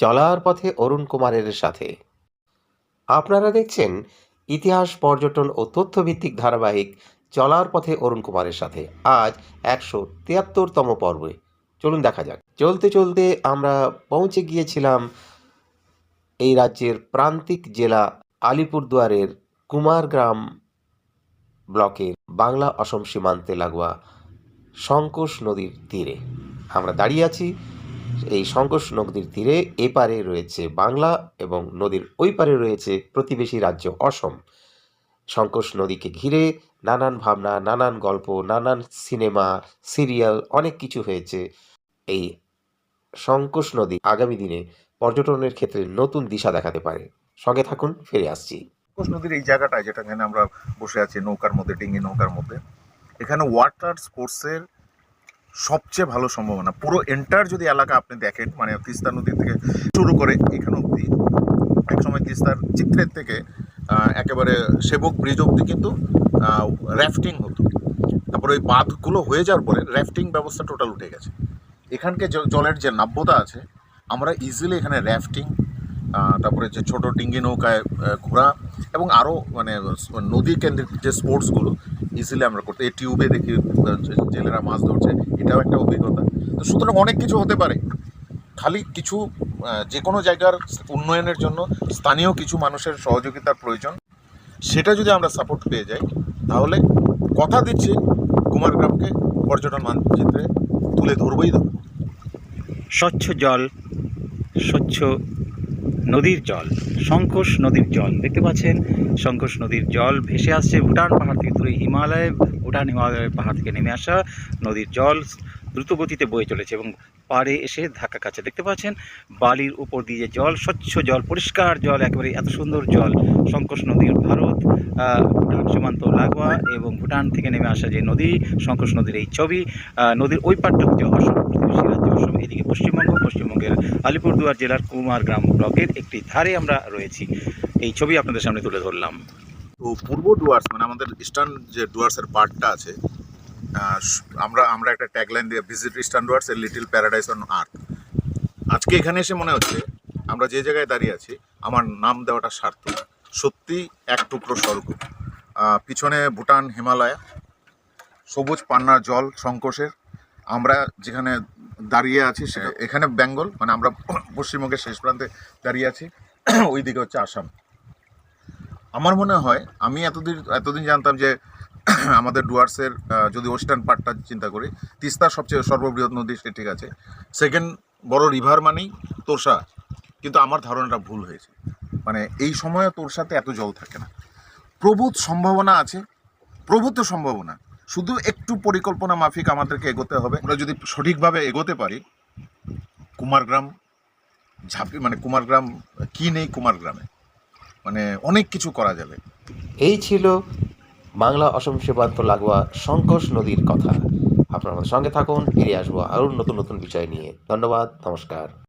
চলার পথে অরুণ কুমারের সাথে। আপনারা দেখছেন ইতিহাস, পর্যটন ও তথ্যভিত্তিক ধারাবাহিক চলার পথে অরুণ কুমারের সাথে। আজ একশো তিয়াত্তরতম পর্বে। চলুন দেখা যাক। চলতে চলতে আমরা পৌঁছে গিয়েছিলাম এই রাজ্যের প্রান্তিক জেলা আলিপুরদুয়ারের কুমারগ্রাম ব্লকের বাংলা অসম সীমান্তে লাগোয়া সংকোষ নদীর তীরে। আমরা দাঁড়িয়ে আছি এই সংকোষ নদীর তীরে এপারে রয়েছে বাংলা এবং নদীর ওই পারে রয়েছে প্রতিবেশী রাজ্য অসম। সংকোষ নদীকে ঘিরে নানান ভাবনা, নানান গল্প, নানান সিনেমা, সিরিয়াল, অনেক কিছু হয়েছে। এই সংকোষ নদী আগামী দিনে পর্যটনের ক্ষেত্রে নতুন দিশা দেখাতে পারে। সঙ্গে থাকুন, ফিরে আসছি। কোষ নদীর এই জায়গাটায় যেটা এখানে আমরা বসে আছি, নৌকার মধ্যে ডিঙ্গি নৌকার মধ্যে, এখানে ওয়াটার স্পোর্টসের সবচেয়ে ভালো সম্ভাবনা। পুরো এন্টার যদি এলাকা আপনি দেখেন মানে তিস্তা নদী থেকে শুরু করে এখানে অবধি একসময় তিস্তার চিত্রের থেকে একেবারে সেবক ব্রিজ অবধি কিন্তু র্যাফটিং হতো। তারপরে ওই বাঁধগুলো হয়ে যাওয়ার পরে র্যাফটিং ব্যবস্থা টোটাল উঠে গেছে। এখানকে জলের যে নাব্যতা আছে, আমরা ইজিলি এখানে র্যাফটিং তারপরে যে ছোট ডিঙ্গি নৌকায় ঘোরা এবং আরও মানে নদী কেন্দ্রিক যে স্পোর্টসগুলো ইজিলি আমরা করতে, এই টিউবে দেখি জেলেরা মাছ ধরছে, এটাও একটা অভিজ্ঞতা। তো সুতরাং অনেক কিছু হতে পারে। খালি কিছু যে কোনো জায়গার উন্নয়নের জন্য স্থানীয় কিছু মানুষের সহযোগিতার প্রয়োজন। সেটা যদি আমরা সাপোর্ট পেয়ে যাই, তাহলে কথা দিচ্ছি কুমারগ্রামকে পর্যটন মানচিত্রে তুলে ধরবই ধরবো। স্বচ্ছ জল, স্বচ্ছ নদীর জল সংকোষ নদীর জল। দেখতে পাচ্ছেন সংকোষ নদীর জল ভেসে আসছে ভুটান পাহাড় থেকে। দূরে হিমালয়, ভুটান হিমালয় পাহাড় থেকে নেমে আসা নদীর জল দ্রুত গতিতে বয়ে চলেছে এবং পাড়ে এসে ধাক্কা খাচ্ছে। দেখতে পাচ্ছেন, বালির উপর দিয়ে জল, স্বচ্ছ জল, পরিষ্কার জল, একেবারে এত সুন্দর জল। সংকোষ নদীর ভারত ভুটান সীমান্ত লাগোয়া এবং ভুটান থেকে নেমে আসা যে নদী সংকোষ নদীর এই ছবি নদীর ওই পারটা হচ্ছে অসম রাজ্য অসম, এদিকে পশ্চিমবঙ্গ, পশ্চিমবঙ্গের আলিপুরদুয়ার জেলার কুমার গ্রাম ব্লকের একটি ধারে আমরা রয়েছি। এই ছবি আপনাদের সামনে তুলে ধরলাম। তো পূর্ব ডুয়ার্স মানে আমাদের ইস্টার্ন যে ডুয়ার্সের পার্টটা আছে আমরা আমরা একটা ট্যাগলাইন দিয়ে visit Eastern Dooars a little paradise on earth আজকে এখানে এসে মনে হচ্ছে আমরা যে জায়গায় দাঁড়িয়ে আছি, আমার নাম দেওয়াটা সার্থক। সত্যি এক টুকরো স্বর্গ। পিছনে ভুটান, হিমালয়া, সবুজ পান্না, জল সংকোষের আমরা যেখানে দাঁড়িয়ে আছি সে- এখানে বেঙ্গল মানে আমরা পশ্চিমবঙ্গের শেষ প্রান্তে দাঁড়িয়ে আছি। ওই দিকে হচ্ছে আসাম। আমার মনে হয়, আমি এতদিন এতদিন জানতাম যে আমাদের ডুয়ার্সের যদি ওয়েস্টার্ন পার্টটা চিন্তা করি তিস্তার সবচেয়ে সর্ববৃহৎ নদী সে ঠিক আছে। সেকেন্ড বড় রিভার মানেই তোরসা, কিন্তু আমার ধারণাটা ভুল হয়েছে। মানে এই সময়ে তোরসাতে এত জল থাকে না। প্রভূত সম্ভাবনা আছে, প্রভূত সম্ভাবনা। শুধু একটু পরিকল্পনা মাফিক আমাদেরকে এগোতে হবে। আমরা যদি সঠিকভাবে এগোতে পারি, কুমারগ্রাম ঝাঁপি মানে কুমারগ্রাম, কি নেই কুমারগ্রামে? মানে অনেক কিছু করা যাবে। এই ছিল বাংলা অসম সীমান্ত লাগোয়া সংকোষ নদীর কথা। আপনার আমাদের সঙ্গে থাকুন ফিরে আসব আরও নতুন নতুন বিষয় নিয়ে। ধন্যবাদ, নমস্কার।